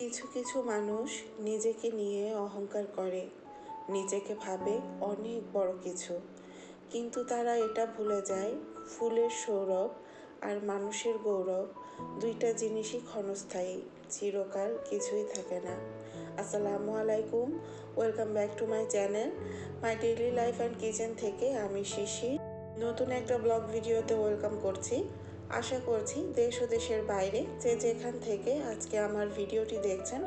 কিছু কিছু মানুষ নিজেকে নিয়ে অহংকার করে। নিজেকে ভাবে অনেক বড় কিছু। কিন্তু তারা এটা ভুলে যায়, ফুলের সৌরভ আর মানুষের গৌরব দুইটা জিনিসই ক্ষণস্থায়ী, চিরকাল কিছুই থাকে না। আসসালামু আলাইকুম, welcome back to my channel. My daily life and kitchen থেকে আমি শিশি নতুন একটা ব্লগ ভিডিওতে ওয়েলকাম করছি। আশা করছি দেশ ও দেশের বাইরে যে যেখান থেকে আজকে আমার ভিডিওটি দেখছেন,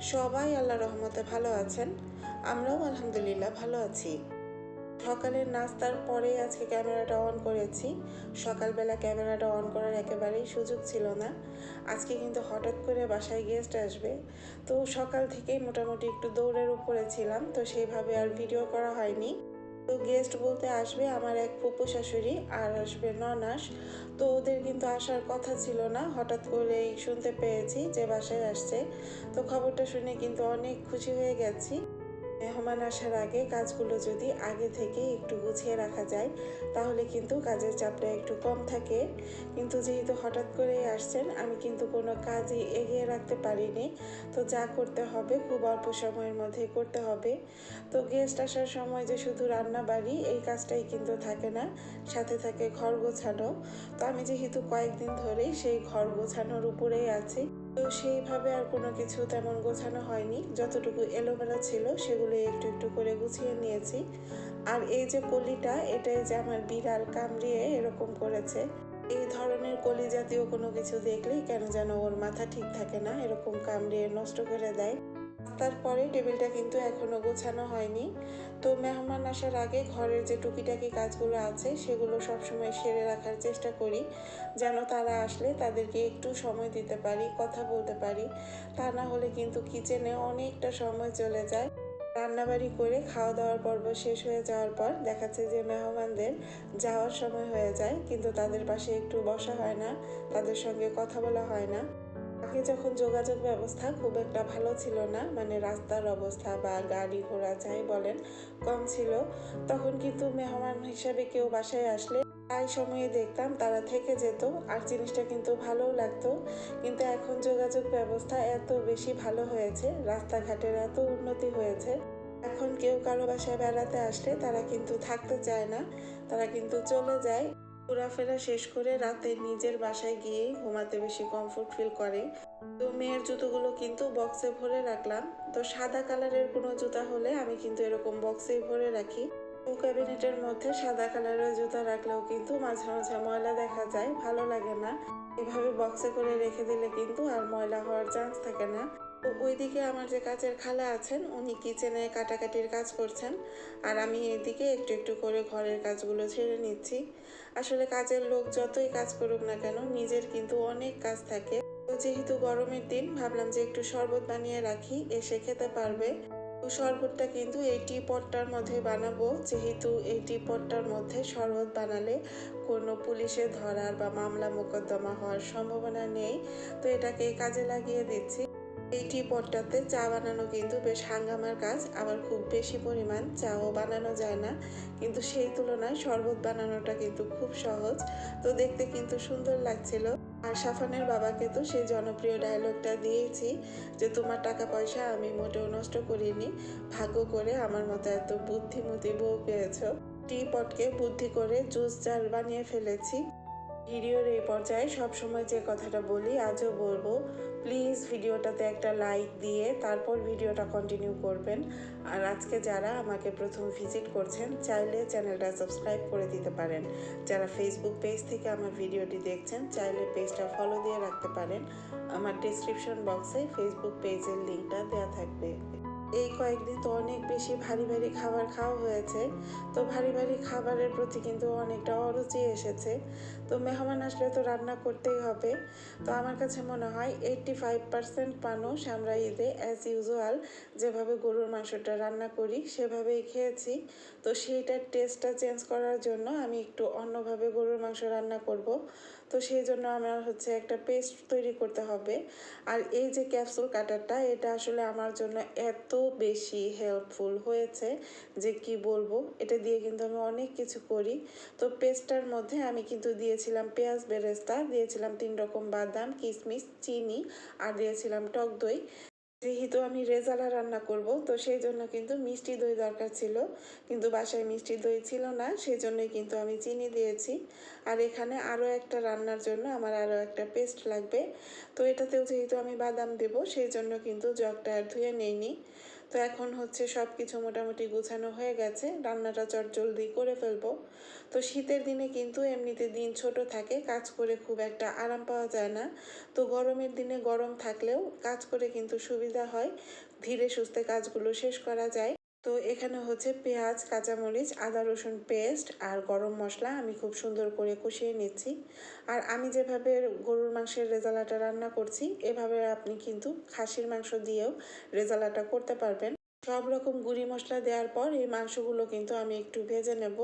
সবাই আল্লাহ রহমতে ভালো আছেন। আমরাও আলহামদুলিল্লাহ ভালো আছি। সকালের নাস্তার পরে আজকে ক্যামেরাটা অন করেছি। সকালবেলা ক্যামেরাটা অন করার একেবারেই সুযোগ ছিল না। আজকে কিন্তু হঠাৎ করে বাসায় গেস্ট আসবে। তো সকাল থেকেই মোটামুটি একটু দৌড়ের উপরে ছিলাম, তো সেইভাবে আর ভিডিও করা হয়নি। তো গেস্ট বলতে আসবে আমার এক ফুপু শাশুড়ি আর আসবে ননাস। তো ওদের কিন্তু আসার কথা ছিল না, হঠাৎ করেই শুনতে পেয়েছি যে বাসায় আসছে। তো খবরটা শুনে কিন্তু অনেক খুশি হয়ে গেছি। মেহমান আসার আগে কাজগুলো যদি আগে থেকে একটু গুছিয়ে রাখা যায়, তাহলে কিন্তু কাজের চাপটা একটু কম থাকে। কিন্তু যেহেতু হঠাৎ করেই আসছেন, আমি কিন্তু কোনো কাজই এগিয়ে রাখতে পারিনি। তো যা করতে হবে, খুব অল্প সময়ের মধ্যে করতে হবে। তো গেস্ট আসার সময় যে শুধু রান্না বাড়ি, এই কাজটাই কিন্তু থাকে না। সাথে থাকে ঘর গোছানো। তো আমি যেহেতু কয়েকদিন ধরেই সেই ঘর গোছানোর উপরেই আছি। তো সেইভাবে আর কোনো কিছু তেমন গোছানো হয়নি। যতটুকু এলোমেলো ছিল সেগুলো একটু একটু করে গুছিয়ে নিয়েছি। আর এই যে কলিটা, এটাই যে আমার বিড়াল কামড়িয়ে এরকম করেছে। এই ধরনের কলি জাতীয় কোনো কিছু দেখলেই কেন যেন ওর মাথা ঠিক থাকে না, এরকম কামড়িয়ে নষ্ট করে দেয়। তারপরে টেবিলটা কিন্তু এখনও গোছানো হয়নি। তো মেহমান আসার আগে ঘরের যে টুকিটাকি কাজগুলো আছে, সেগুলো সবসময় সেরে রাখার চেষ্টা করি, যেন তারা আসলে তাদেরকে একটু সময় দিতে পারি, কথা বলতে পারি। তা না হলে কিন্তু কিচেনে অনেকটা সময় চলে যায়। রান্নাবাড়ি করে খাওয়া দাওয়ার পর্ব শেষ হয়ে যাওয়ার পর দেখাচ্ছে যে মেহমানদের যাওয়ার সময় হয়ে যায়, কিন্তু তাদের পাশে একটু বসা হয় না, তাদের সঙ্গে কথা বলা হয় না। আগে যখন যোগাযোগ ব্যবস্থা খুব একটা ভালো ছিল না মানে রাস্তার অবস্থা বা গাড়ি ঘোড়া যাই বলেন কম ছিল, তখন কিন্তু মেহমান হিসাবে কেউ বাসায় আসলে প্রায় সময়ে দেখতাম তারা থেকে যেত আর জিনিসটা কিন্তু ভালোও লাগতো। কিন্তু এখন যোগাযোগ ব্যবস্থা এত বেশি ভালো হয়েছে, রাস্তাঘাটের এত উন্নতি হয়েছে, এখন কেউ কারও বাসায় বেড়াতে আসলে তারা কিন্তু থাকতে চায় না, তারা কিন্তু চলে যায়। ঘোরাফেরা শেষ করে রাতে নিজের বাসায় গিয়ে ঘুমাতে বেশি কমফোর্ট ফিল করে। তো মেয়ের জুতোগুলো কিন্তু বক্সে ভরে রাখলাম। তো সাদা কালারের কোনো জুতা হলে আমি কিন্তু এরকম বক্সেই ভরে রাখি। তো ক্যাবিনেটের মধ্যে সাদা কালারের জুতা রাখলেও কিন্তু মাঝে মাঝে ময়লা দেখা যায়, ভালো লাগে না। এভাবে বক্সে করে রেখে দিলে কিন্তু আর ময়লা হওয়ার চান্স থাকে না। ওইদিকে আমার যে কাজের খালা আছেন, উনি কিচেনে কাটাকাটির কাজ করছেন। আর আমি এইদিকে একটু একটু করে ঘরের কাজগুলো ছেড়ে নিচ্ছি। আসলে কাজের লোক যতই কাজ করুক না কেন, নিজের কিন্তু অনেক কাজ থাকে। যেহেতু গরমের দিন, ভাবলাম যে একটু শরবত বানিয়ে রাখি এসে খেতে পারবে। তো শরবতটা কিন্তু এই টি পটটার মধ্যে বানাবো। যেহেতু এই টি পটটার মধ্যে শরবত বানালে কোনো পুলিশে ধরার বা মামলা মোকদ্দমা হওয়ার সম্ভাবনা নেই। তো এটাকে কাজে লাগিয়ে দিচ্ছি। এই টি পটটাতে চা বানানো কিন্তু বেশ হাঙ্গামার কাজ, আবার খুব বেশি পরিমাণ চাও বানানো যায় না। কিন্তু সেই তুলনায় শরবত বানানোটা কিন্তু খুব সহজ। তো দেখতে কিন্তু সুন্দর লাগছিল। আর সাফানের বাবাকে তো সেই জনপ্রিয় ডায়লগটা দিয়েছি যে, তোমার টাকা পয়সা আমি মোটেও নষ্ট করিনি। ভাগ্য করে আমার মতো এত বুদ্ধিমতী বউ পেয়েছ। টি পটকে বুদ্ধি করে জুস জার বানিয়ে ফেলেছি। ভিডিওর এই পর্যায়ে সবসময় যে কথাটা বলি, আজও বলব প্লিজ ভিডিওটাতে একটা লাইক দিয়ে তারপর ভিডিওটা কন্টিনিউ করবেন। আর আজকে যারা আমাকে প্রথম ভিজিট করছেন, চাইলে চ্যানেলটা সাবস্ক্রাইব করে দিতে পারেন। যারা ফেসবুক পেজ থেকে আমার ভিডিওটি দেখছেন, চাইলে পেজটা ফলো দিয়ে রাখতে পারেন। আমার ডিসক্রিপশন বক্সে ফেসবুক পেজের লিঙ্কটা দেওয়া থাকবে। এই কয়েকদিন তো অনেক বেশি ভারী ভারী খাবার খাওয়া হয়েছে। তো ভারী ভারী খাবারের প্রতি কিন্তু অনেকটা অরুচি এসেছে। তো মেহমান আসলে তো রান্না করতেই হবে। তো আমার কাছে মনে হয় এইট্টি ফাইভ পার্সেন্ট মানুষ আমরা ঈদে অ্যাজ ইউজুয়াল যেভাবে গরুর মাংসটা রান্না করি সেভাবেই খেয়েছি। তো সেইটার টেস্টটা চেঞ্জ করার জন্য আমি একটু অন্যভাবে গরুর মাংস রান্না করব। তো সেই জন্য আমার হচ্ছে একটা পেস্ট তৈরি করতে হবে। আর এই যে ক্যাপসুল কাটারটা, এটা আসলে আমার জন্য এত বেশি হেল্পফুল হয়েছে যে কি বলব, এটা দিয়ে কিন্তু আমি অনেক কিছু করি। তো পেস্টটার মধ্যে আমি কিন্তু দিয়েছিলাম পেঁয়াজ বেরেস্তা, দিয়েছিলাম তিন রকম বাদাম কিশমিশ চিনি, আর দিয়েছিলাম টক দই। যেহেতু আমি রেজালা রান্না করব, তো সেই জন্য কিন্তু মিষ্টি দই দরকার ছিল। কিন্তু বাসায় মিষ্টি দই ছিল না, সেই জন্যই কিন্তু আমি চিনি দিয়েছি। আর এখানে আরও একটা রান্নার জন্য আমার আরও একটা পেস্ট লাগবে। তো এটাতেও যেহেতু আমি বাদাম দেব, সেই জন্য কিন্তু জগটা আর ধুয়ে নেইনি। তো এখন হচ্ছে সব কিছু মোটামুটি গুছানো হয়ে গেছে। রান্নাটা চট জলদি করে ফেলব। তো শীতের দিনে কিন্তু এমনিতে দিন ছোট থাকে, কাজ করে খুব একটা আরাম পাওয়া যায় না। তো গরমের দিনে গরম থাকলেও কাজ করে কিন্তু সুবিধা হয়। ধীরে সুস্থে কাজগুলো শেষ করা যায়। তো এখানে হচ্ছে পেঁয়াজ, কাঁচামরিচ, আদা, রসুন পেস্ট আর গরম মশলা আমি খুব সুন্দর করে কষিয়ে নিচ্ছি। আর আমি যেভাবে গরুর মাংসের রেজালাটা রান্না করছি, এভাবে আপনি কিন্তু খাসির মাংস দিয়েও রেজালাটা করতে পারবেন। সব রকম গুঁড়ি মশলা দেওয়ার পর এই মাংসগুলো কিন্তু আমি একটু ভেজে নেব।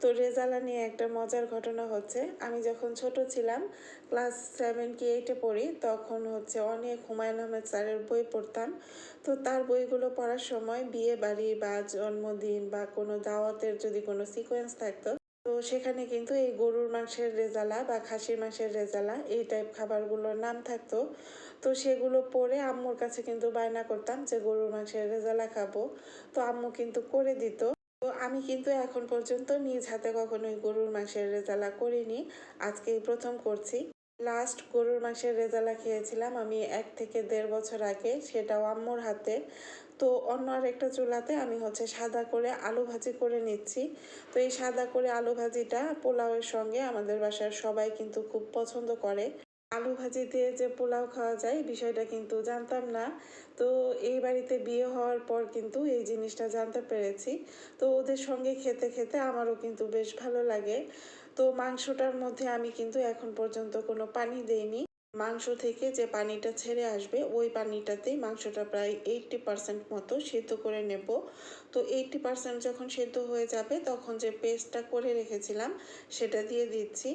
তো রেজালা নিয়ে একটা মজার ঘটনা হচ্ছে, আমি যখন ছোট ছিলাম, ক্লাস সেভেন কি এইটে পড়ি, তখন হচ্ছে অনেক হুমায়ুন আহমেদ স্যারের বই পড়তাম। তো তার বইগুলো পড়ার সময় বিয়ে বাড়ি বা জন্মদিন বা কোনো দাওয়াতের যদি কোনো সিকোয়েন্স থাকতো তো সেখানে কিন্তু এই গরুর মাংসের রেজালা বা খাসির মাংসের রেজালা এই টাইপ খাবারগুলোর নাম থাকতো। তো সেগুলো পরে আম্মুর কাছে কিন্তু বায়না করতাম যে গরুর মাংসের রেজালা খাব। তো আম্মু কিন্তু করে দিত। তো আমি কিন্তু এখন পর্যন্ত নিজ হাতে কখনোই গরুর মাংসের রেজালা করিনি। আজকেই প্রথম করছি। লাস্ট গরুর মাংসের রেজালা খেয়েছিলাম আমি এক থেকে দেড় বছর আগে, সেটাও আম্মুর হাতে। তো অন্য আর একটা চুলাতে আমি হচ্ছে সাদা করে আলু ভাজি করে নিচ্ছি। তো এই সাদা করে আলু ভাজিটা পোলাওয়ের সঙ্গে আমাদের বাসার সবাই কিন্তু খুব পছন্দ করে। আলু ভাজি দিয়ে যে পোলাও খাওয়া যায়, বিষয়টা কিন্তু জানতাম না। তো এই বাড়িতে বিয়ে হওয়ার পর কিন্তু এই জিনিসটা জানতে পেরেছি। তো ওদের সঙ্গে খেতে খেতে আমারও কিন্তু বেশ ভালো লাগে। তো মাংসটার মধ্যে আমি কিন্তু এখন পর্যন্ত কোনো পানি দেইনি। মাংস থেকে যে পানিটা ছেড়ে আসবে, ওই পানিটাতেই মাংসটা প্রায় এইটটি পার্সেন্ট মতো সেদ্ধ করে নেব। তো এইটটি পার্সেন্ট যখন সেদ্ধ হয়ে যাবে, তখন যে পেস্টটা করে রেখেছিলাম, সেটা দিয়ে দিচ্ছি।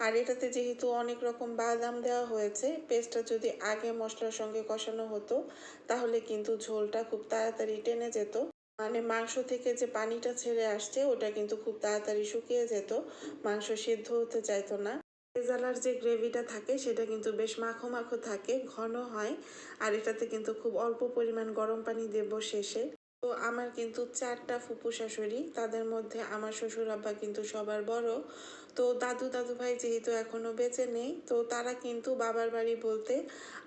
আর এটাতে যেহেতু অনেক রকম বাদাম দেওয়া হয়েছে পেস্টটা যদি আগে মশলার সঙ্গে কষানো হতো, তাহলে কিন্তু ঝোলটা খুব তাড়াতাড়ি টেনে যেত। মানে মাংস থেকে যে পানিটা ছেড়ে আসছে, ওটা কিন্তু খুব তাড়াতাড়ি শুকিয়ে যেত। মাংস সিদ্ধ হতে চাইতো না। রেজালার যে গ্রেভিটা থাকে, সেটা কিন্তু বেশ মাখো মাখো থাকে, ঘন হয়। আর এটাতে কিন্তু খুব অল্প পরিমাণ গরম পানি দেব শেষে। তো আমার কিন্তু চারটা ফুপু শাশুড়ি, তাদের মধ্যে আমার শ্বশুর আব্বা কিন্তু সবার বড়। তো দাদু দাদু ভাই যেহেতু এখনও বেঁচে নেই, তো তারা কিন্তু বাবার বাড়ি বলতে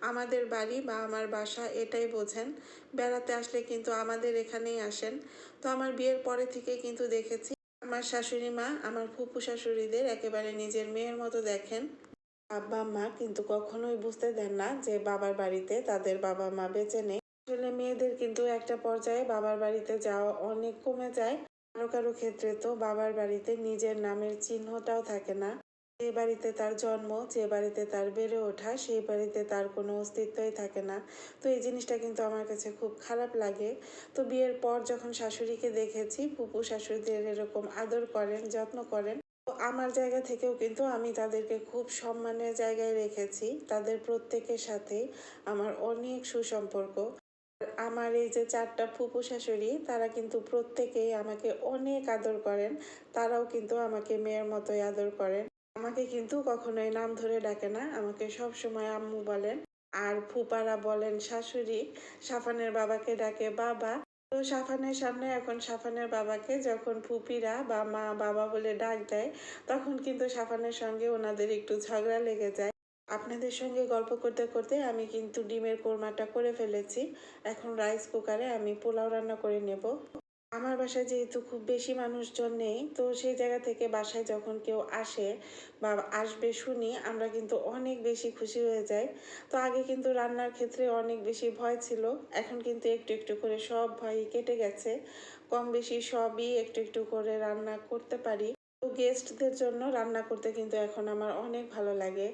আমাদের বাড়ি বা আমার বাসা এটাই বোঝেন। বেড়াতে আসলে কিন্তু আমাদের এখানেই আসেন। তো আমার বিয়ের পরে থেকে কিন্তু দেখেছি, আমার শাশুড়ি মা আমার ফুপু শাশুড়িদের একেবারে নিজের মেয়ের মতো দেখেন। আব্বা মা কিন্তু কখনোই বুঝতে দেন না যে বাবার বাড়িতে তাদের বাবা মা বেঁচে নেই। আসলে মেয়েদের কিন্তু একটা পর্যায়ে বাবার বাড়িতে যাওয়া অনেক কমে যায়। কারও কারও ক্ষেত্রে তো বাবার বাড়িতে নিজের নামের চিহ্নটাও থাকে না। যে বাড়িতে তার জন্ম, যে বাড়িতে তার বেড়ে ওঠা, সেই বাড়িতে তার কোনো অস্তিত্বই থাকে না। তো এই জিনিসটা কিন্তু আমার কাছে খুব খারাপ লাগে। তো বিয়ের পর যখন শাশুড়িকে দেখেছি পুপু শাশুড়িদের এরকম আদর করেন, যত্ন করেন। তো আমার জায়গা থেকেও কিন্তু আমি তাদেরকে খুব সম্মানের জায়গায় রেখেছি। তাদের প্রত্যেকের সাথেই আমার অনেক সুসম্পর্ক। আমার এই যে চারটা ফুপু শাশুড়ি, তারা কিন্তু প্রত্যেকেই আমাকে অনেক আদর করেন। তারাও কিন্তু আমাকে মেয়ের মতোই আদর করেন। আমাকে কিন্তু কখনোই নাম ধরে ডাকে না, আমাকে সব সময় আম্মু বলেন। আর ফুপারা বলেন, শাশুড়ি সাফানের বাবাকে ডাকে বাবা। তো সাফানের সামনে, এখন সাফানের বাবাকে যখন ফুপিরা বা মা, বাবা বলে ডাক দেয়, তখন কিন্তু সাফানের সঙ্গে ওনাদের একটু ঝগড়া লেগে যায়। আপনাদের সঙ্গে গল্প করতে করতে আমি কিন্তু ডিমের কোরমাটা করে ফেলেছি। এখন রাইস কুকারে আমি পোলাও রান্না করে নেব। আমার বাসায় যেহেতু খুব বেশি মানুষজন নেই, তো সেই জায়গা থেকে বাসায় যখন কেউ আসে বা আসবে শুনি, আমরা কিন্তু অনেক বেশি খুশি হয়ে যাই। তো আগে কিন্তু রান্নার ক্ষেত্রে অনেক বেশি ভয় ছিল, এখন কিন্তু একটু একটু করে সব ভয়ই কেটে গেছে। কম বেশি সবই একটু একটু করে রান্না করতে পারি। গেস্টদের জন্য রান্না করতে কিন্তু এখন আমার অনেক ভালো লাগে।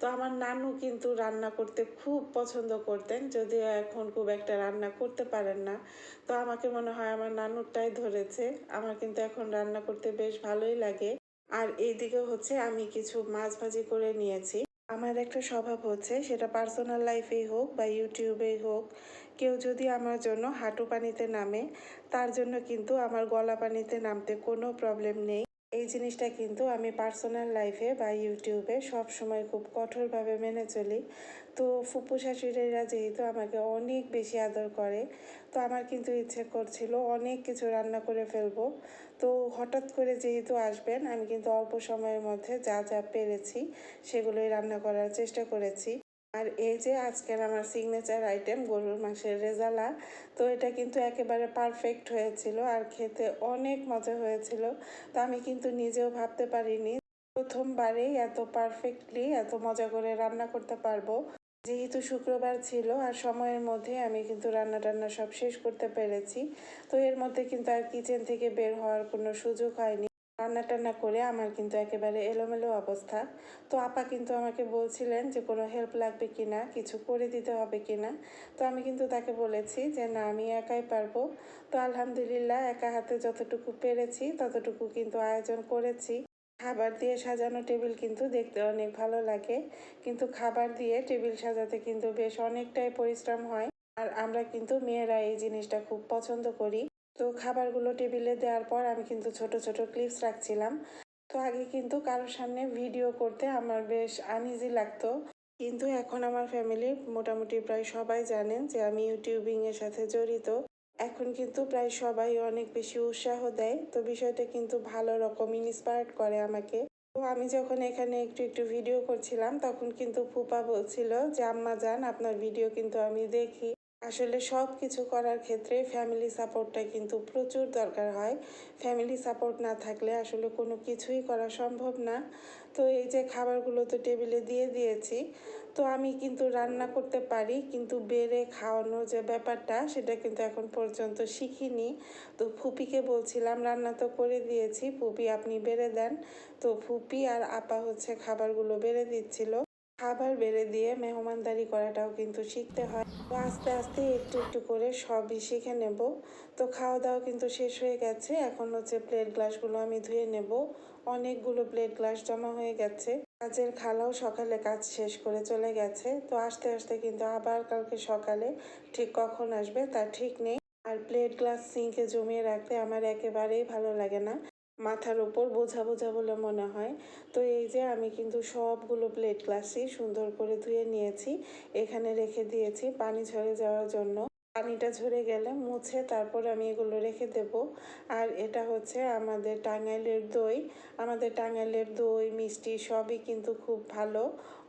তো আমার নানু কিন্তু রান্না করতে খুব পছন্দ করতেন, যদিও এখন খুব একটা রান্না করতে পারেন না। তো আমাকে মনে হয় আমার নানুরটাই ধরেছে, আমার কিন্তু এখন রান্না করতে বেশ ভালোই লাগে। আর এইদিকে হচ্ছে আমি কিছু মাছ ভাজি করে নিয়েছি। আমার একটা স্বভাব হচ্ছে সেটা পার্সোনাল লাইফেই হোক বা ইউটিউবেই হোক, কেউ যদি আমার জন্য হাঁটু পানিতে নামে, তার জন্য কিন্তু আমার গলা পানিতে নামতে কোনো প্রবলেম নেই। এই জিনিসটা কিন্তু আমি পার্সোনাল লাইফে বা ইউটিউবে সব সময় খুব কঠোরভাবে মেনে চলি। তো ফুপু শাশুড়িরা যেহেতু আমাকে অনেক বেশি আদর করে, তো আমার কিন্তু ইচ্ছে করছিল অনেক কিছু রান্না করে ফেলব। তো হঠাৎ করে যেহেতু আসবেন, আমি কিন্তু অল্প সময়ের মধ্যে যা যা পেরেছি সেগুলোই রান্না করার চেষ্টা করেছি। আর এই যে আজকের আমার সিগনেচার আইটেম গরুর মাংসের রেজালা, তো এটা কিন্তু একেবারে পারফেক্ট হয়েছিল আর খেতে অনেক মজা হয়েছিল। তো আমি কিন্তু নিজেও ভাবতে পারিনি প্রথমবারেই এত পারফেক্টলি এত মজা করে রান্না করতে পারব। যেহেতু শুক্রবার ছিল আর সময়ের মধ্যে আমি কিন্তু রান্না টান্না সব শেষ করতে পেরেছি, তো এর মধ্যে কিন্তু আর কিচেন থেকে বের হওয়ার কোনো সুযোগ হয়নি। রান্না টান্না করে আমার কিন্তু একেবারে এলোমেলো অবস্থা। তো আপা কিন্তু আমাকে বলছিলেন যে, কোনো হেল্প লাগবে কি না? কিছু করে দিতে হবে কি না? তো আমি কিন্তু তাকে বলেছি যে, না, আমি একাই পারব। তো আলহামদুলিল্লাহ, একা হাতে যতটুকু পেরেছি, ততটুকু কিন্তু আয়োজন করেছি। খাবার দিয়ে সাজানো টেবিল কিন্তু দেখতে অনেক ভালো লাগে। কিন্তু খাবার দিয়ে টেবিল সাজাতে কিন্তু বেশ অনেকটাই পরিশ্রম হয়। আর আমরা কিন্তু মেয়েরা এই জিনিসটা খুব পছন্দ করি। তো খাবারগুলো টেবিলে দেওয়ার পর আমি কিন্তু ছোট ছোট ক্লিপস রাখছিলাম। তো আগে কিন্তু কারোর সামনে ভিডিও করতে আমার বেশ আনইজি লাগতো। কিন্তু এখন আমার ফ্যামিলি মোটামুটি প্রায় সবাই জানেন যে আমি ইউটিউবিংয়ের সাথে জড়িত। এখন কিন্তু প্রায় সবাই অনেক বেশি উৎসাহ দেয়। তো বিষয়টা কিন্তু ভালো রকম ইন্সপায়ার্ড করে আমাকে। তো আমি যখন এখানে একটু একটু ভিডিও করছিলাম তখন কিন্তু ফুপা বলছিল যে, আম্মা যান, আপনার ভিডিও কিন্তু আমি দেখি। আসলে সব কিছু করার ক্ষেত্রে ফ্যামিলি সাপোর্টটা কিন্তু প্রচুর দরকার হয়। ফ্যামিলি সাপোর্ট না থাকলে আসলে কোনো কিছুই করা সম্ভব না। তো এই যে খাবারগুলো তো টেবিলে দিয়ে দিয়েছি, তো আমি কিন্তু রান্না করতে পারি, কিন্তু বেড়ে খাওয়ানোর যে ব্যাপারটা, সেটা কিন্তু এখন পর্যন্ত শিখিনি। তো ফুপিকে বলছিলাম, রান্না তো করে দিয়েছি, ফুপি আপনি বেড়ে দেন। তো ফুপি আর আপা হচ্ছে খাবারগুলো বেড়ে দিচ্ছিল। খাবার বেড়ে দিয়ে মেহমানদারি করাটাও কিন্তু শিখতে হয়। তো আস্তে আস্তে একটু একটু করে সবই শিখে নেব। তো খাওয়া দাওয়া কিন্তু শেষ হয়ে গেছে। এখন হচ্ছে প্লেট গ্লাসগুলো আমি ধুয়ে নেব। অনেকগুলো প্লেট গ্লাস জমা হয়ে গেছে। কাজের খালাও সকালে কাজ শেষ করে চলে গেছে। তো আস্তে আস্তে কিন্তু আবার কালকে সকালে ঠিক কখন আসবে তা ঠিক নেই। আর প্লেট গ্লাস সিঙ্কে জমিয়ে রাখতে আমার একেবারেই ভালো লাগে না। মাথার ওপর বোঝা বোঝা বলে মনে হয়। তো এই যে আমি কিন্তু সবগুলো প্লেট গ্লাসই সুন্দর করে ধুয়ে নিয়েছি। এখানে রেখে দিয়েছি পানি ঝরে যাওয়ার জন্য। পানিটা ঝরে গেলে মুছে তারপর আমি এগুলো রেখে দেব। আর এটা হচ্ছে আমাদের টাঙ্গাইলের দই। আমাদের টাঙ্গাইলের দই, মিষ্টি সবই কিন্তু খুব ভালো।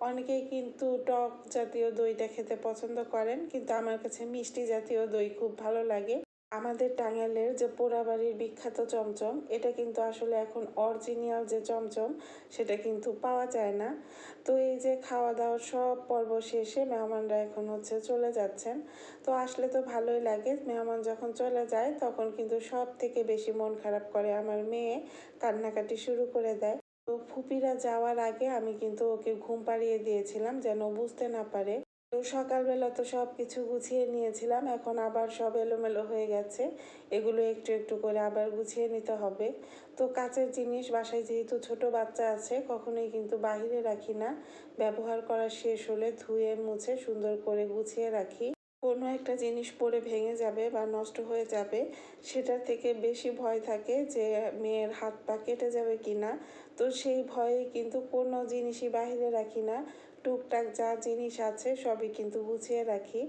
অনেকেই কিন্তু টক জাতীয় দইটা খেতে পছন্দ করেন, কিন্তু আমার কাছে মিষ্টি জাতীয় দই খুব ভালো লাগে। আমাদের টাঙ্গাইলের যে পোড়াবাড়ির বিখ্যাত চমচম, এটা কিন্তু আসলে এখন অরিজিনাল যে চমচম, সেটা কিন্তু পাওয়া যায় না। তো এই যে খাওয়া দাওয়ার সব পর্ব শেষে মেহমানরা এখন হচ্ছে চলে যাচ্ছেন। তো আসলে তো ভালোই লাগে, মেহমান যখন চলে যায়, তখন কিন্তু সব থেকে বেশি মন খারাপ করে আমার মেয়ে, কান্নাকাটি শুরু করে দেয়। তো ফুপিরা যাওয়ার আগে আমি কিন্তু ওকে ঘুম পাড়িয়ে দিয়েছিলাম যেন বুঝতে না পারে। তো সকালবেলা তো সব কিছু গুছিয়ে নিয়েছিলাম, এখন আবার সব এলোমেলো হয়ে গেছে। এগুলো একটু একটু করে আবার গুছিয়ে নিতে হবে। তো কাচের জিনিস, বাসায় যেহেতু ছোট বাচ্চা আছে, কখনোই কিন্তু বাহিরে রাখি না। ব্যবহার করা শেষ হলে ধুয়ে, মুছে, সুন্দর করে গুছিয়ে রাখি। কোনো একটা জিনিস পরে ভেঙে যাবে বা নষ্ট হয়ে যাবে, সেটার থেকে বেশি ভয় থাকে যে মেয়ের হাত পা কেটে যাবে কি না তো সেই ভয়ে কিন্তু কোনো জিনিসই বাহিরে রাখি না। টুকটাক যা জিনিস আছে সবই কিন্তু গুছিয়ে রাখি।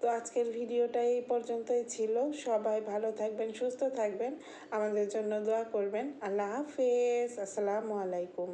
তো আজকের ভিডিওটা এই পর্যন্তই ছিল। সবাই ভালো থাকবেন, সুস্থ থাকবেন। আমাদের জন্য দোয়া করবেন। আল্লাহ হাফেজ। আসসালামু আলাইকুম।